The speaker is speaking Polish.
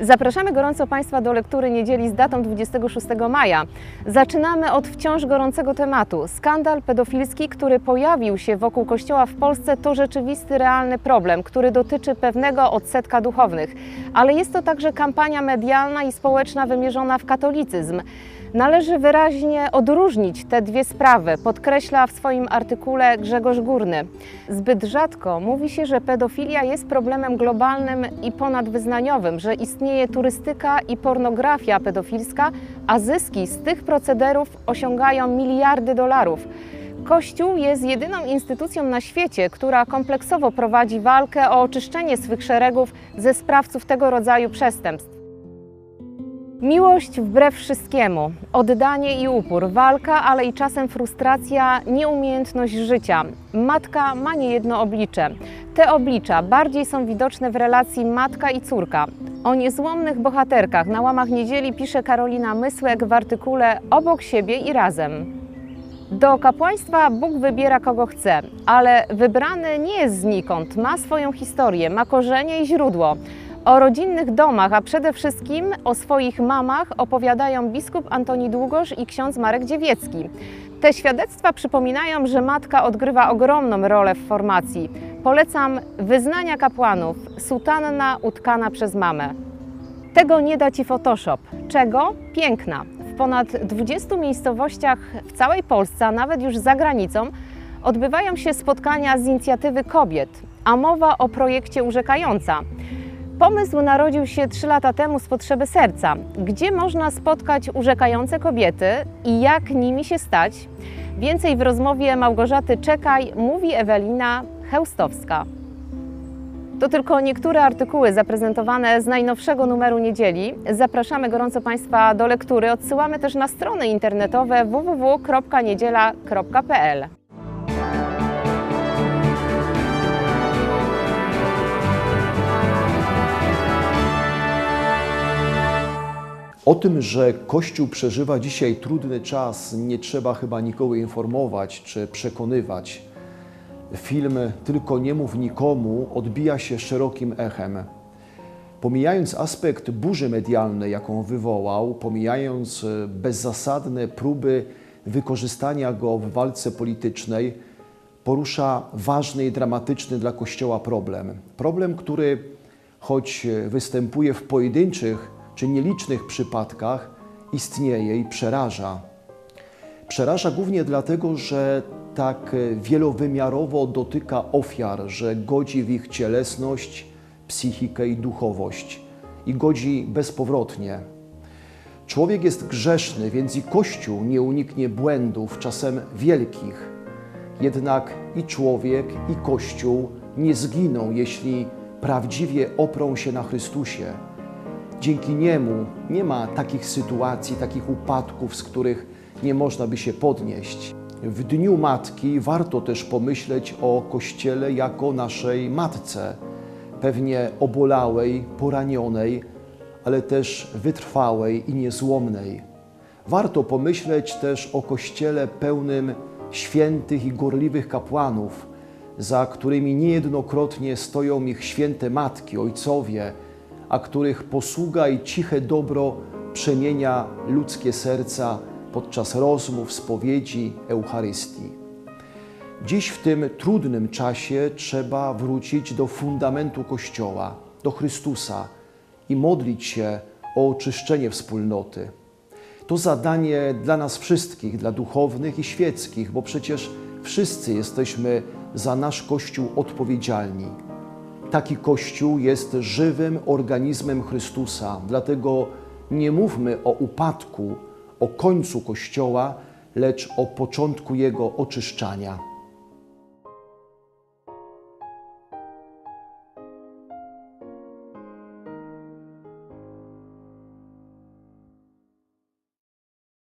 Zapraszamy gorąco Państwa do lektury niedzieli z datą 26 maja. Zaczynamy od wciąż gorącego tematu. Skandal pedofilski, który pojawił się wokół Kościoła w Polsce, to rzeczywisty, realny problem, który dotyczy pewnego odsetka duchownych. Ale jest to także kampania medialna i społeczna wymierzona w katolicyzm. Należy wyraźnie odróżnić te dwie sprawy, podkreśla w swoim artykule Grzegorz Górny. Zbyt rzadko mówi się, że pedofilia jest problemem globalnym i ponadwyznaniowym, że istnieje turystyka i pornografia pedofilska, a zyski z tych procederów osiągają miliardy dolarów. Kościół jest jedyną instytucją na świecie, która kompleksowo prowadzi walkę o oczyszczenie swych szeregów ze sprawców tego rodzaju przestępstw. Miłość wbrew wszystkiemu, oddanie i upór, walka, ale i czasem frustracja, nieumiejętność życia. Matka ma niejedno oblicze. Te oblicza bardziej są widoczne w relacji matka i córka. O niezłomnych bohaterkach na łamach niedzieli pisze Karolina Mysłek w artykule Obok siebie i razem. Do kapłaństwa Bóg wybiera kogo chce, ale wybrany nie jest znikąd, ma swoją historię, ma korzenie i źródło. O rodzinnych domach, a przede wszystkim o swoich mamach opowiadają biskup Antoni Długosz i ksiądz Marek Dziewiecki. Te świadectwa przypominają, że matka odgrywa ogromną rolę w formacji. Polecam wyznania kapłanów, sutanna utkana przez mamę. Tego nie da Ci Photoshop. Czego? Piękna. W ponad 20 miejscowościach w całej Polsce, a nawet już za granicą, odbywają się spotkania z inicjatywy kobiet, a mowa o projekcie Urzekająca. Pomysł narodził się 3 lata temu z potrzeby serca. Gdzie można spotkać urzekające kobiety i jak nimi się stać? Więcej w rozmowie Małgorzaty Czekaj mówi Ewelina Chełstowska. To tylko niektóre artykuły zaprezentowane z najnowszego numeru niedzieli. Zapraszamy gorąco Państwa do lektury. Odsyłamy też na strony internetowe www.niedziela.pl. O tym, że Kościół przeżywa dzisiaj trudny czas, nie trzeba chyba nikogo informować czy przekonywać. Film Tylko nie mów nikomu odbija się szerokim echem. Pomijając aspekt burzy medialnej, jaką wywołał, pomijając e, bezzasadne próby wykorzystania go w walce politycznej, porusza ważny i dramatyczny dla Kościoła problem. Problem, który choć występuje w pojedynczych czy nielicznych przypadkach, istnieje i przeraża. Przeraża głównie dlatego, że tak wielowymiarowo dotyka ofiar, że godzi w ich cielesność, psychikę i duchowość i godzi bezpowrotnie. Człowiek jest grzeszny, więc i Kościół nie uniknie błędów, czasem wielkich. Jednak i człowiek, i Kościół nie zginą, jeśli prawdziwie oprą się na Chrystusie. Dzięki niemu nie ma takich sytuacji, takich upadków, z których nie można by się podnieść. W Dniu Matki warto też pomyśleć o Kościele jako naszej matce, pewnie obolałej, poranionej, ale też wytrwałej i niezłomnej. Warto pomyśleć też o Kościele pełnym świętych i gorliwych kapłanów, za którymi niejednokrotnie stoją ich święte matki, ojcowie, a których posługa i ciche dobro przemienia ludzkie serca podczas rozmów, spowiedzi, Eucharystii. Dziś w tym trudnym czasie trzeba wrócić do fundamentu Kościoła, do Chrystusa i modlić się o oczyszczenie wspólnoty. To zadanie dla nas wszystkich, dla duchownych i świeckich, bo przecież wszyscy jesteśmy za nasz Kościół odpowiedzialni. Taki Kościół jest żywym organizmem Chrystusa, dlatego nie mówmy o upadku, o końcu Kościoła, lecz o początku jego oczyszczania.